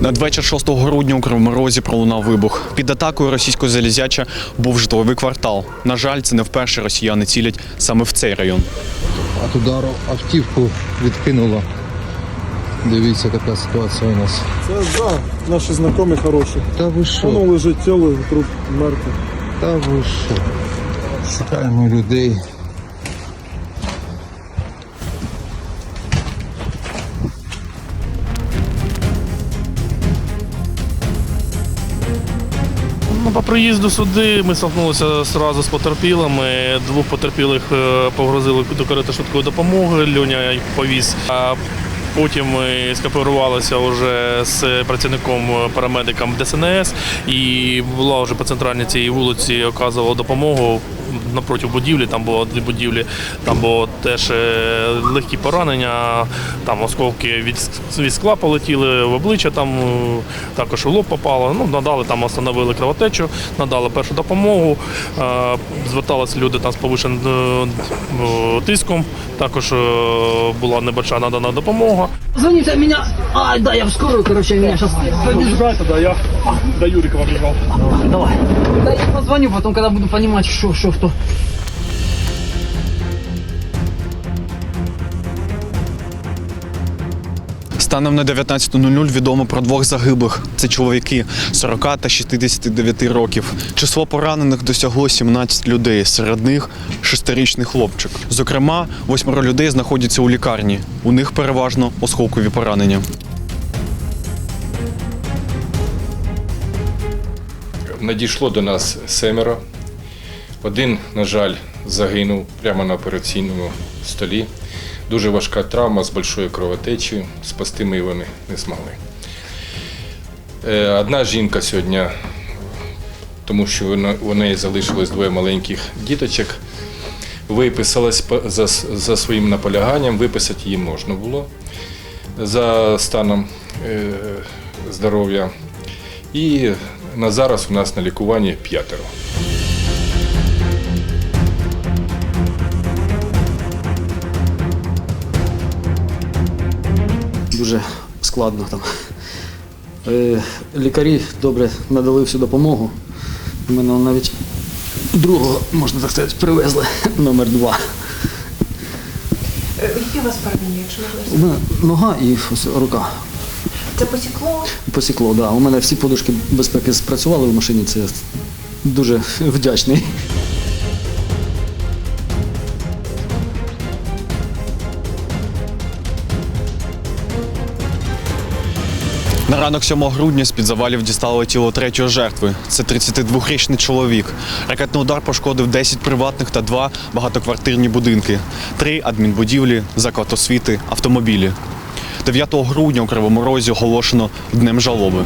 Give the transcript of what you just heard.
Надвечір 6 грудня у Кривому Розі пролунав вибух. Під атакою російського залізяча був житловий квартал. На жаль, це не вперше росіяни цілять саме в цей район. От удару автівку відкинуло. Дивіться, така ситуація у нас. Це да, наші знайомі хороші. Та ви що? Воно лежить тіло, труп мертвий. Та ви що? Шукаємо людей. Ну, по приїзду сюди ми столкнулися одразу з потерпілими. Двох потерпілих е, погрозили до карети швидкої допомоги. Льоня їх повіз. А потім ми скоперувалися вже з працівником е, ДСНС і була вже по центральній цій вулиці оказувала допомогу. Напроти будівлі, там було дві будівлі, там було теж е, легкі поранення, там осколки від, від скла полетіли в обличчя, там е, також в лоб попало. Ну, надали там, остановили кровотечу, надали першу допомогу. Е, Зверталися люди там з повищеним е, тиском. Також була небольша надана допомога. Звоните меня. Ай, да, я в скорую, короче, меня сейчас да, я до Юрика побіжав. Давай. Позвоню потом, когда буду понимать, что, что, кто. Станом на 19.00 відомо про двох загиблих. Це чоловіки 40 та 69 років. Число поранених досягло 17 людей. Серед них шестирічний хлопчик. Зокрема, восьмеро людей знаходяться у лікарні. У них переважно осколкові поранення. Надійшло до нас семеро. Один, на жаль, загинув прямо на операційному столі. Дуже важка травма з большою кровотечею. Спасти ми його не, змогли. Е, Одна жінка сьогодні, тому що у неї залишилось двоє маленьких діточок, виписалась за, за своїм наполяганням, виписати її можна було за станом е, здоров'я. І на зараз у нас на лікуванні п'ятеро. дуже складно там. Е, Лікарі добре надали всю допомогу. Мене навіть другого, можна так сказати, привезли номер два. Е, Які у вас поранення, мене нога і ось рука. Це посікло? Посікло, да. У мене всі подушки безпеки спрацювали в машині. Це дуже вдячний. На ранок 7 грудня з-під завалів дістало тіло третьої жертви. Це 32-річний чоловік. Ракетний удар пошкодив 10 приватних та 2 багатоквартирні будинки, 3 адмінбудівлі, заклад освіти, автомобілі. 9 грудня у Кривому Розі оголошено днем жалоби.